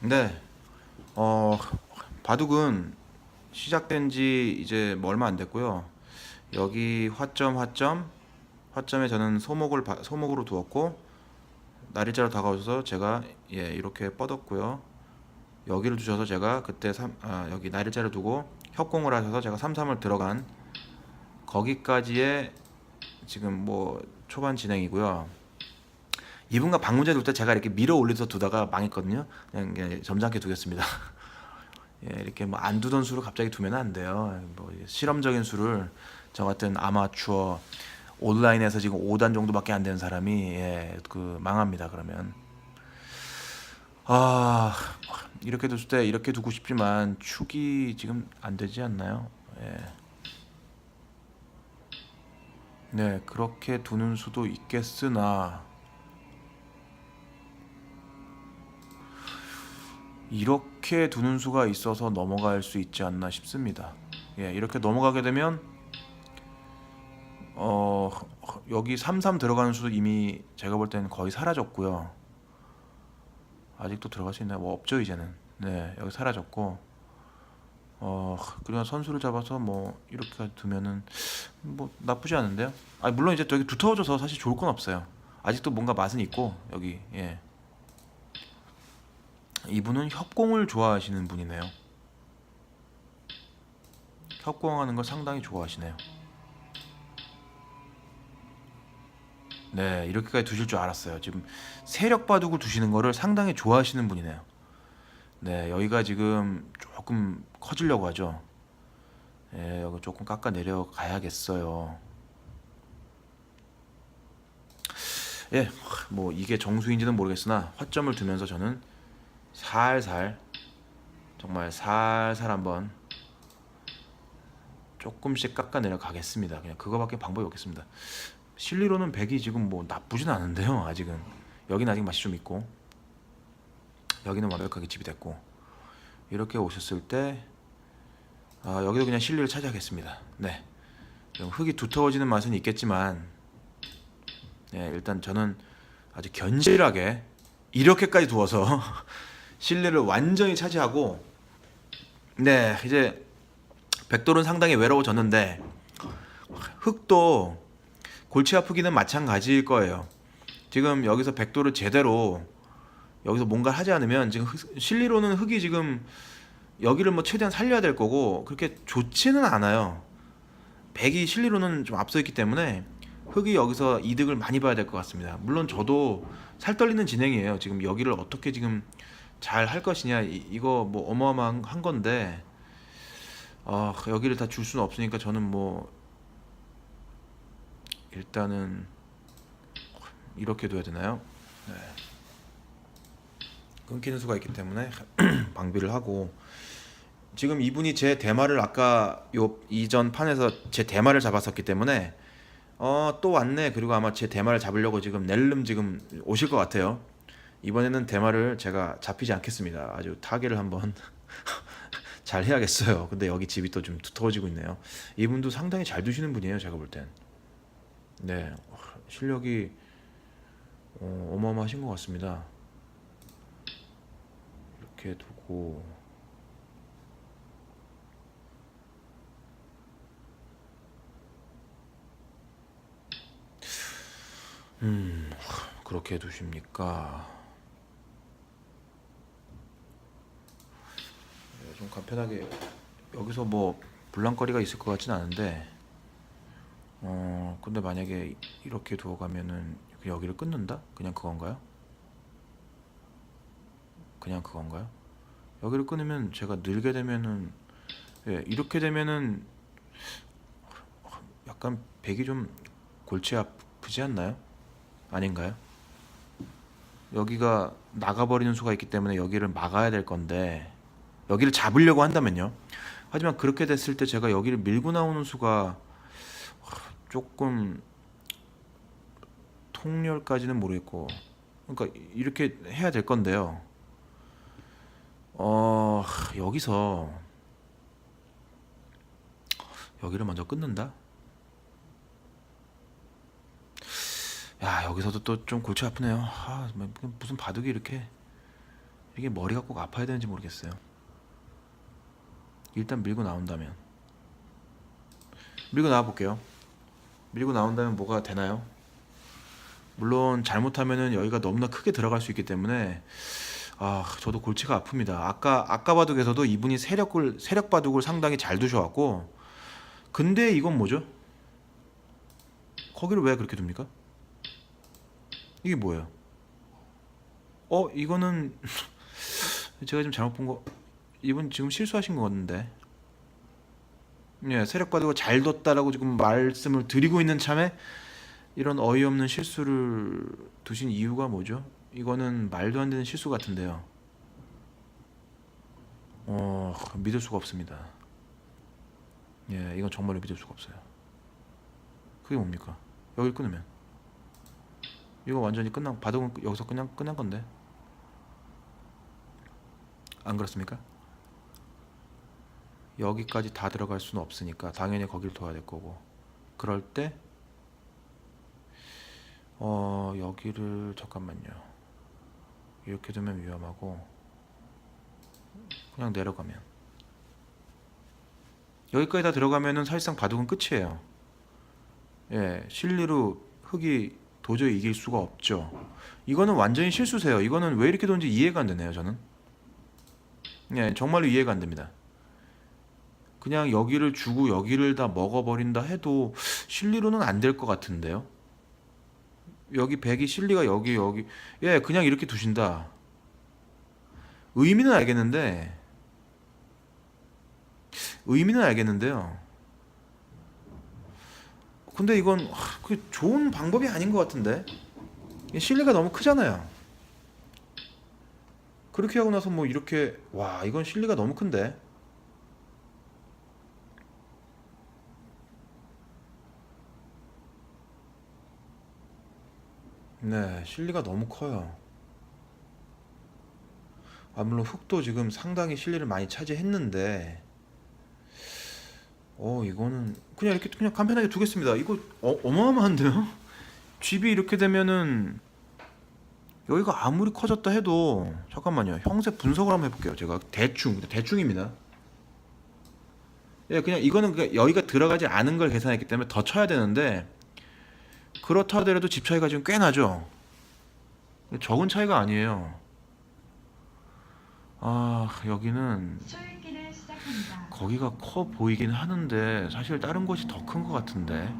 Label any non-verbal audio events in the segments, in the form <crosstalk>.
네. 어, 바둑은 시작된 지 이제 뭐 얼마 안 됐고요. 여기 화점, 화점, 화점에 저는 소목을 바- 소목으로 두었고 날일자로 다가오셔서 제가 예 이렇게 뻗었고요. 여기를 두셔서 제가 그때 삼, 아, 여기 날일자를 두고 협공을 하셔서 제가 3-3을 들어간 거기까지의 지금 뭐 초반 진행이고요. 이분과 방문제 둘때 제가 이렇게 밀어 올려서 두다가 망했거든요. 그냥 점잖게 두겠습니다. <laughs> 예, 이렇게 뭐 안 두던 수를 갑자기 두면 안 돼요. 뭐 실험적인 수를 저 같은 아마추어 온라인에서 지금 5단 정도밖에 안 되는 사람이 예, 그 망합니다. 그러면 아 이렇게 뒀을 때 이렇게 두고 싶지만 축이 지금 안 되지 않나요? 예. 네, 그렇게 두는 수도 있겠으나 이렇게 두는 수가 있어서 넘어갈 수 있지 않나 싶습니다. 예, 이렇게 넘어가게 되면 어 여기 33 들어가는 수도 이미 제가 볼 때는 거의 사라졌고요. 아직도 들어갈 수 있나요? 뭐 없죠 이제는. 네, 여기 사라졌고 어 그냥 선수를 잡아서 뭐 이렇게 두면은 뭐 나쁘지 않은데요. 아 물론 이제 되게 두터워져서 사실 좋을 건 없어요. 아직도 뭔가 맛은 있고 여기 예. 이분은 협공을 좋아하시는 분이네요. 협공하는 걸 상당히 좋아하시네요. 네, 이렇게까지 두실 줄 알았어요. 지금 세력 바둑을 두시는 거를 상당히 좋아하시는 분이네요. 네, 여기가 지금 조금 커지려고 하죠. 예, 여기 조금 깎아 내려가야겠어요. 예, 뭐 이게 정수인지는 모르겠으나 화점을 두면서 저는 살살 정말 살살 한번 조금씩 깎아 내려가겠습니다. 그냥 그거밖에 방법이 없겠습니다. 실리로는 100이 지금 뭐 나쁘진 않은데요. 아직은 여기는 아직 맛이 좀 있고 여기는 완벽하게 집이 됐고 이렇게 오셨을 때 아, 여기도 그냥 실리를 차지하겠습니다. 네. 좀 흙이 두터워지는 맛은 있겠지만 네, 일단 저는 아주 견실하게 이렇게까지 두어서 <laughs> 실내를 완전히 차지하고 네 이제 백돌은 상당히 외로워졌는데 흑도 골치 아프기는 마찬가지일 거예요. 지금 여기서 백돌을 제대로 여기서 뭔가 하지 않으면 지금 흑- 실리로는 흑이 지금 여기를 뭐 최대한 살려야 될 거고 그렇게 좋지는 않아요. 백이 실리로는 좀 앞서 있기 때문에 흑이 여기서 이득을 많이 봐야 될 것 같습니다. 물론 저도 살 떨리는 진행이에요. 지금 여기를 어떻게 지금 잘 할 것이냐 이, 이거 뭐 어마어마한 한 건데 어, 여기를 다 줄 수는 없으니까 저는 뭐 일단은 이렇게 둬야 되나요? 네. 끊기는 수가 있기 때문에 <clears throat> 방비를 하고 지금 이분이 제 대마를 아까 요 이전 판에서 제 대마를 잡았었기 때문에 어 또 왔네 그리고 아마 제 대마를 잡으려고 지금 낼름 지금 오실 것 같아요 이번에는 대마를 제가 잡히지 않겠습니다. 아주 타개를 한번 <laughs> 잘 해야겠어요. 근데 여기 집이 또 좀 두터워지고 있네요. 이분도 상당히 잘 두시는 분이에요 제가 볼 땐 네. 실력이 어, 어마어마하신 것 같습니다. 이렇게 두고. 음 그렇게 두십니까? 좀 간편하게 여기서 뭐 불랑거리가 있을 것 같진 않은데 어 근데 만약에 이렇게 두어 가면은 여기를 끊는다? 그냥 그건가요? 그냥 그건가요? 여기를 끊으면 제가 늘게 되면은 예, 이렇게 되면은 약간 백이 좀 골치 아프지 않나요? 아닌가요? 여기가 나가버리는 수가 있기 때문에 여기를 막아야 될 건데 여기를 잡으려고 한다면요. 하지만 그렇게 됐을 때 제가 여기를 밀고 나오는 수가 조금 통렬까지는 모르겠고 그러니까 이렇게 해야 될 건데요. 어 여기서 여기를 먼저 끊는다. 야 여기서도 또 좀 골치 아프네요. 아 뭐, 무슨 바둑이 이렇게 이게 머리가 꼭 아파야 되는지 모르겠어요. 일단 밀고 나온다면 밀고 나와 볼게요. 밀고 나온다면 뭐가 되나요? 물론 잘못하면은 여기가 너무나 크게 들어갈 수 있기 때문에 아 저도 골치가 아픕니다. 아까 아까 바둑에서도 이분이 세력을 세력 바둑을 상당히 잘 두셔왔고 근데 이건 뭐죠? 거기를 왜 그렇게 둡니까? 이게 뭐예요? 어 이거는 <laughs> 제가 좀 잘못 본 거 이분 지금 실수하신 것 같은데 예 세력 바둑을 잘 뒀다라고 지금 말씀을 드리고 있는 참에 이런 어이없는 실수를 두신 이유가 뭐죠? 이거는 말도 안 되는 실수 같은데요. 어, 믿을 수가 없습니다. 예, 이건 정말로 믿을 수가 없어요. 그게 뭡니까? 여기 끊으면 이거 완전히 끝난 바둑은 여기서 그냥 끝난 건데 안 그렇습니까? 여기까지 다 들어갈 수는 없으니까 당연히 거길 둬야 될 거고 그럴 때 어, 여기를 잠깐만요. 이렇게 두면 위험하고 그냥 내려가면 여기까지 다 들어가면은 사실상 바둑은 끝이에요. 예, 실리로 흙이 도저히 이길 수가 없죠. 이거는 완전히 실수세요. 이거는 왜 이렇게 돈지 이해가 안 되네요, 저는. 예, 정말로 이해가 안 됩니다. 그냥 여기를 주고 여기를 다 먹어버린다 해도 실리로는 안 될 것 같은데요. 여기 백이 실리가 여기 여기. 예 그냥 이렇게 두신다. 의미는 알겠는데 의미는 알겠는데요. 근데 이건 하, 그 좋은 방법이 아닌 것 같은데? 실리가 너무 크잖아요. 그렇게 하고 나서 뭐 이렇게 와 이건 실리가 너무 큰데 네, 실리가 너무 커요. 아, 물론 흑도 지금 상당히 실리를 많이 차지했는데, 어, 이거는 그냥 이렇게 그냥 간편하게 두겠습니다. 이거 어, 어마어마한데요? 집이 이렇게 되면은 여기가 아무리 커졌다 해도 잠깐만요. 형세 분석을 한번 해볼게요. 제가 대충 대충입니다. 예, 그냥 이거는 그냥 여기가 들어가지 않은 걸 계산했기 때문에 더 쳐야 되는데 그렇다 하더라도 집 차이가 지금 꽤 나죠. 적은 차이가 아니에요. 아 여기는. 거기가 커 보이긴 하는데 사실 다른 곳이 더 큰 것 같은데.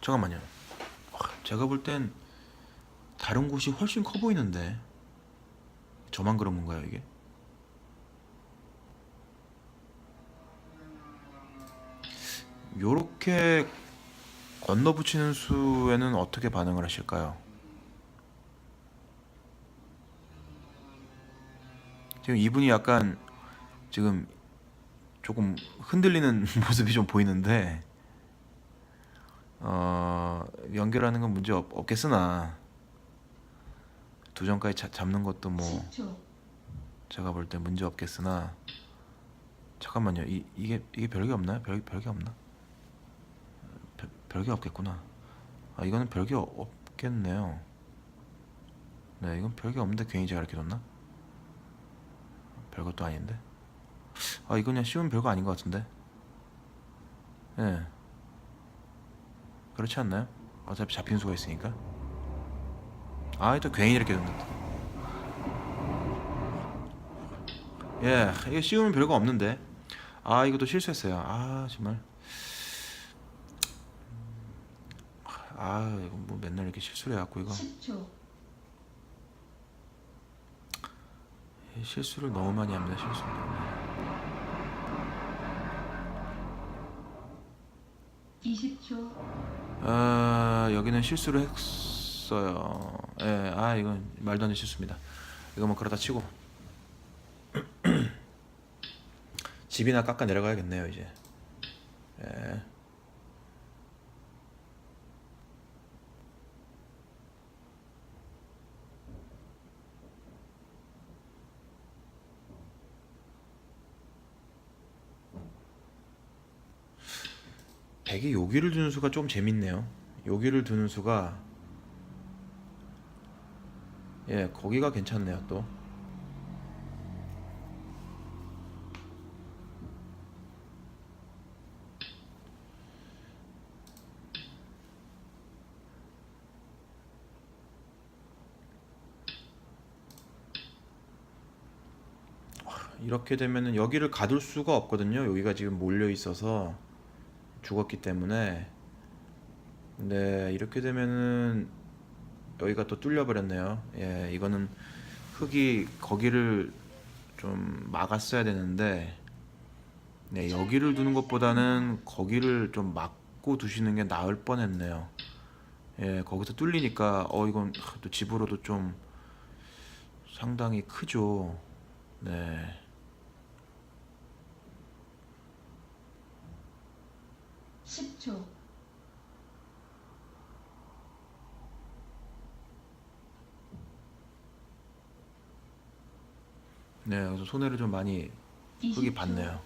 잠깐만요. 아, 제가 볼 땐 다른 곳이 훨씬 커 보이는데 저만 그런 건가요 이게? 요렇게 건너 붙이는 수에는 어떻게 반응을 하실까요? 지금 이분이 약간 지금 조금 흔들리는 <laughs> 모습이 좀 보이는데 어, 연결하는 건 문제 없, 없겠으나 두 점까지 자- 잡는 것도 뭐십초 제가 볼 때 문제 없겠으나 잠깐만요. 이 이게 이게 별게 없나요? 별 별게 없나? 별, 별게 없겠구나. 아 이거는 별게 어- 없겠네요. 네, 이건 별게 없는데 괜히 제가 이렇게 뒀나? 별것도 아닌데. 아 이건 그냥 쉬운 별거 아닌 것 같은데. 예. 네. 그렇지 않나요? 어차피 잡힌 수가 있으니까. 아, 또 괜히 이렇게 뒀다. 예, 이거 씌우면 별거 없는데. 아, 이것도 실수했어요. 아, 정말. 아, 이거 뭐 맨날 이렇게 실수를 해갖고 이거 십초 실수를 너무 많이 합니다. 실수를. 이십 초 아, 여기는 실수를 했어요. 예, 아, 이건 말도 안 되는 실수입니다. 이거 뭐 그러다 치고 <clears throat> 집이나 깎아 내려가야겠네요, 이제. 예. 백이 여기를 두는 수가 좀 재밌네요. 여기를 두는 수가 예 거기가 괜찮네요 또. 이렇게 되면은 여기를 가둘 수가 없거든요. 여기가 지금 몰려 있어서 죽었기 때문에 네 이렇게 되면은 여기가 또 뚫려 버렸네요. 예, 이거는 흙이 거기를 좀 막았어야 되는데 네 여기를 두는 것보다는 거기를 좀 막고 두시는 게 나을 뻔했네요. 예, 거기서 뚫리니까 어 이건 또 집으로도 좀 상당히 크죠. 네. 십초 네, 그래서 손해를 좀 많이 흙이 20초 봤네요.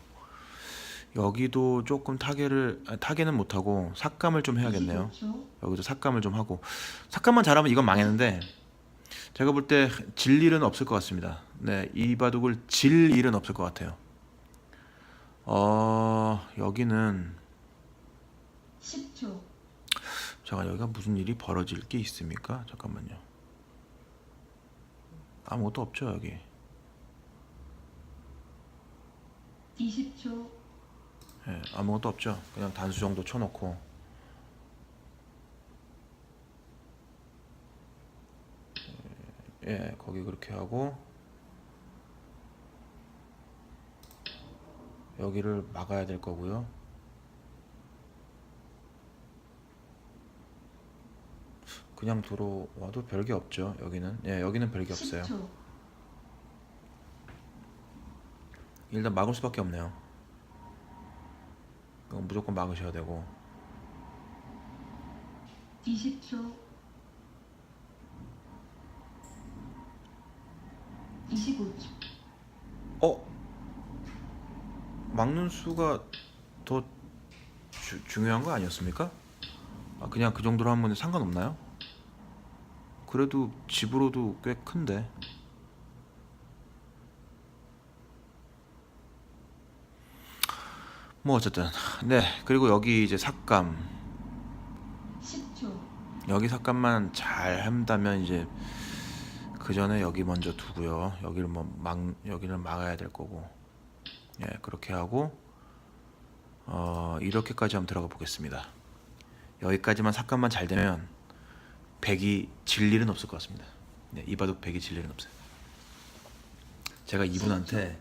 여기도 조금 타개를 아, 타개는 못 하고 삭감을 좀 해야겠네요. 25초 여기도 삭감을 좀 하고 삭감만 잘하면 이건 망했는데 제가 볼 때 질 일은 없을 것 같습니다. 네, 이 바둑을 질 일은 없을 것 같아요. 어 여기는 10초 잠깐 여기가 무슨 일이 벌어질 게 있습니까? 잠깐만요. 아무것도 없죠 여기. 20초 예, 아무것도 없죠. 그냥 단수 정도 쳐놓고. 예, 거기 그렇게 하고 여기를 막아야 될 거고요. 그냥 들어와도 별게 없죠. 여기는 예, 여기는 별게 없어요. 10초 일단 막을 수밖에 없네요. 이건 무조건 막으셔야 되고. 20초 25초 어? 막는 수가 더 주, 중요한 거 아니었습니까? 아, 그냥 그 정도로 하면 상관없나요? 그래도 집으로도 꽤 큰데. 뭐 어쨌든 네 그리고 여기 이제 삭감 10초 여기 삭감만 잘 한다면 이제 그 전에 여기 먼저 두고요. 여기를 뭐막 여기를 막아야 될 거고. 예, 그렇게 하고 어, 이렇게까지 한번 들어가 보겠습니다. 여기까지만 삭감만 잘 되면 백이 질 일은 없을 것 같습니다. 네, 이 바둑 백이 질 일은 없어요. 제가 이분한테